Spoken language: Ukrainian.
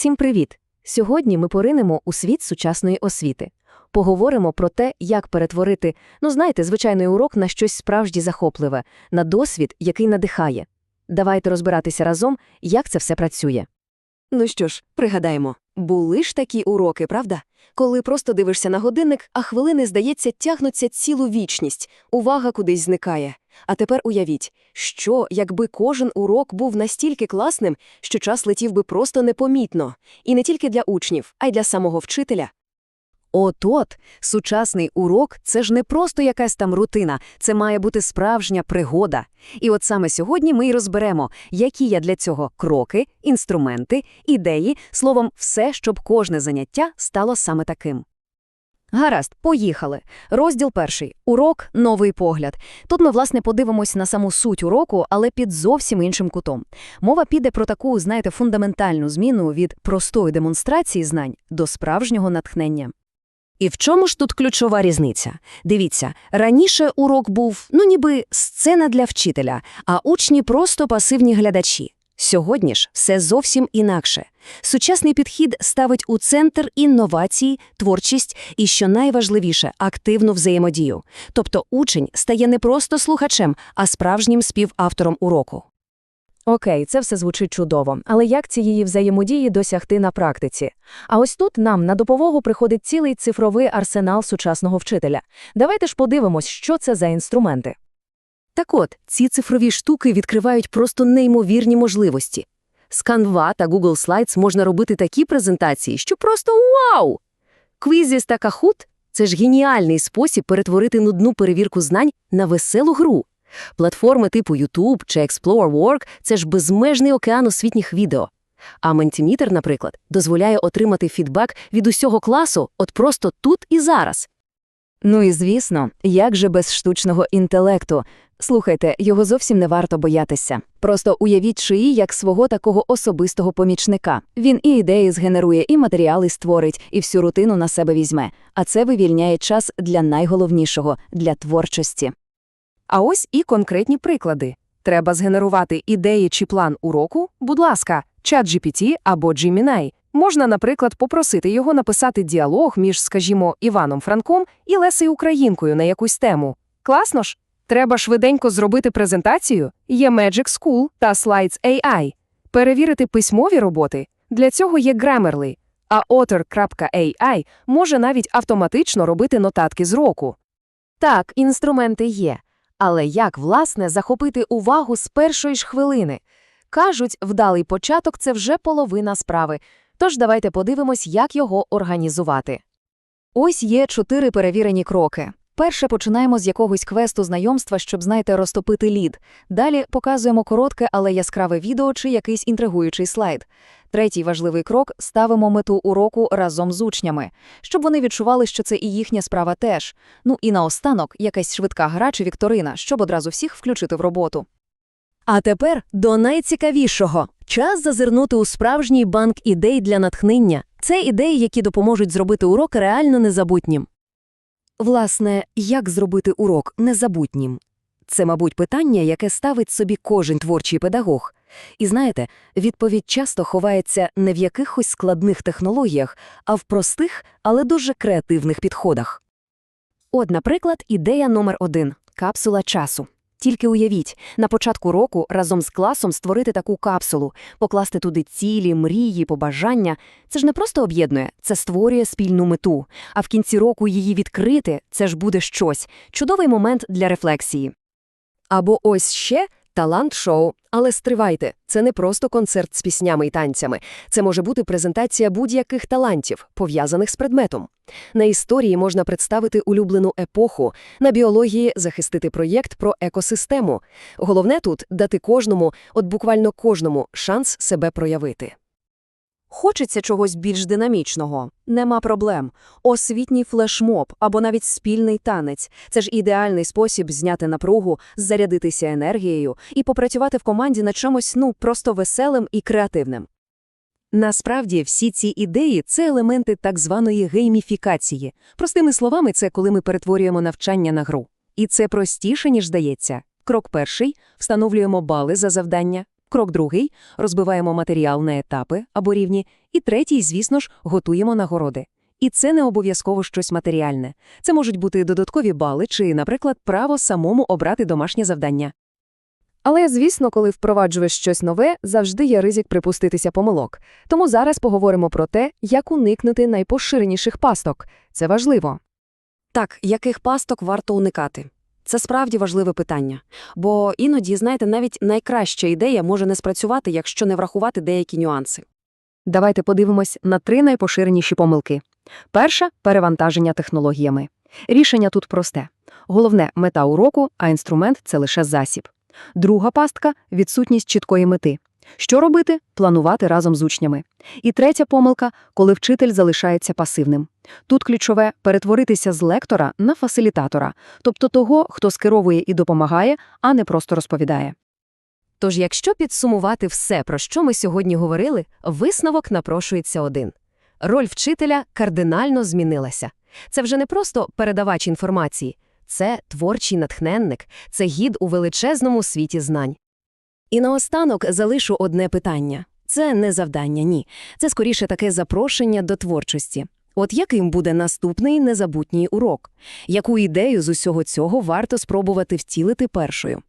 Всім привіт! Сьогодні ми поринемо у світ сучасної освіти. Поговоримо про те, як перетворити, ну знаєте, звичайний урок на щось справді захопливе, на досвід, який надихає. Давайте розбиратися разом, як це все працює. Ну що ж, пригадаємо, були ж такі уроки, правда? Коли просто дивишся на годинник, а хвилини, здається, тягнуться цілу вічність, увага кудись зникає. А тепер уявіть, що, якби кожен урок був настільки класним, що час летів би просто непомітно. І не тільки для учнів, а й для самого вчителя. От-от, сучасний урок – це ж не просто якась там рутина, це має бути справжня пригода. І от саме сьогодні ми й розберемо, які є для цього кроки, інструменти, ідеї, словом, все, щоб кожне заняття стало саме таким. Гаразд, поїхали. Розділ перший. Урок новий погляд. Тут ми, власне, подивимось на саму суть уроку, але під зовсім іншим кутом. Мова піде про таку, знаєте, фундаментальну зміну від простої демонстрації знань до справжнього натхнення. І в чому ж тут ключова різниця? Дивіться, раніше урок був, ну ніби сцена для вчителя, а учні просто пасивні глядачі. Сьогодні ж все зовсім інакше. Сучасний підхід ставить у центр інновації, творчість і, що найважливіше, активну взаємодію. Тобто учень стає не просто слухачем, а справжнім співавтором уроку. Окей, це все звучить чудово, але як цієї взаємодії досягти на практиці? А ось тут нам на допомогу приходить цілий цифровий арсенал сучасного вчителя. Давайте ж подивимось, що це за інструменти. Так от, ці цифрові штуки відкривають просто неймовірні можливості. З Canva та Google Slides можна робити такі презентації, що просто вау! Квізіс та Kahoot – це ж геніальний спосіб перетворити нудну перевірку знань на веселу гру. Платформи типу YouTube чи Explore Work – це ж безмежний океан освітніх відео. А Mentimeter, наприклад, дозволяє отримати фідбек від усього класу от просто тут і зараз. Ну і звісно, як же без штучного інтелекту? Слухайте, його зовсім не варто боятися. Просто уявіть шиї як свого такого особистого помічника. Він і ідеї згенерує, і матеріали створить, і всю рутину на себе візьме. А це вивільняє час для найголовнішого для творчості. А ось і конкретні приклади. Треба згенерувати ідеї чи план уроку, будь ласка, ChatGPT або Gemini. Можна, наприклад, попросити його написати діалог між, скажімо, Іваном Франком і Лесею Українкою на якусь тему. Класно ж? Треба швиденько зробити презентацію. Є Magic School та Slides AI. Перевірити письмові роботи. Для цього є Grammarly. А Otter.ai може навіть автоматично робити нотатки з року. Так, інструменти є. Але як, власне, захопити увагу з першої ж хвилини? Кажуть, вдалий початок це вже половина справи. Тож давайте подивимось, як його організувати. Ось є чотири перевірені кроки. Перше починаємо з якогось квесту знайомства, щоб, знаєте, розтопити лід. Далі показуємо коротке, але яскраве відео чи якийсь інтригуючий слайд. Третій важливий крок ставимо мету уроку разом з учнями, щоб вони відчували, що це і їхня справа теж. Ну і наостанок якась швидка гра чи вікторина, щоб одразу всіх включити в роботу. А тепер до найцікавішого час зазирнути у справжній банк ідей для натхнення. Це ідеї, які допоможуть зробити урок реально незабутнім. Власне, як зробити урок незабутнім? Це, мабуть, питання, яке ставить собі кожен творчий педагог. І знаєте, відповідь часто ховається не в якихось складних технологіях, а в простих, але дуже креативних підходах. От, наприклад, ідея номер один капсула часу. Тільки уявіть, на початку року разом з класом створити таку капсулу, покласти туди цілі, мрії, побажання. Це ж не просто об'єднує, це створює спільну мету. А в кінці року її відкрити це ж буде щось чудовий момент для рефлексії. Або ось ще талант-шоу. Але стривайте, це не просто концерт з піснями і танцями. Це може бути презентація будь-яких талантів, пов'язаних з предметом. На історії можна представити улюблену епоху, на біології захистити проєкт про екосистему. Головне тут дати кожному, от буквально кожному, шанс себе проявити. Хочеться чогось більш динамічного. Нема проблем. Освітній флешмоб або навіть спільний танець це ж ідеальний спосіб зняти напругу, зарядитися енергією і попрацювати в команді над чимось ну просто веселим і креативним. Насправді, всі ці ідеї це елементи так званої гейміфікації. Простими словами, це коли ми перетворюємо навчання на гру. І це простіше, ніж здається. Крок перший встановлюємо бали за завдання. Крок другий – розбиваємо матеріал на етапи або рівні. І третій, звісно ж, готуємо нагороди. І це не обов'язково щось матеріальне. Це можуть бути додаткові бали чи, наприклад, право самому обрати домашнє завдання. Але, звісно, коли впроваджуєш щось нове, завжди є ризик припуститися помилок. Тому зараз поговоримо про те, як уникнути найпоширеніших пасток. Це важливо. Так, яких пасток варто уникати? Це справді важливе питання. Бо іноді, знаєте, навіть найкраща ідея може не спрацювати, якщо не врахувати деякі нюанси. Давайте подивимось на три найпоширеніші помилки. Перша – перевантаження технологіями. Рішення тут просте. Головне – мета уроку, а інструмент – це лише засіб. Друга пастка – відсутність чіткої мети. Що робити? Планувати разом з учнями. І третя помилка – коли вчитель залишається пасивним. Тут ключове – перетворитися з лектора на фасилітатора, тобто того, хто скеровує і допомагає, а не просто розповідає. Тож, якщо підсумувати все, про що ми сьогодні говорили, висновок напрошується один. Роль вчителя кардинально змінилася. Це вже не просто передавач інформації, це творчий натхненник, це гід у величезному світі знань. І наостанок залишу одне питання. Це не завдання, ні. Це скоріше таке запрошення до творчості. От яким буде наступний незабутній урок? Яку ідею з усього цього варто спробувати втілити першою?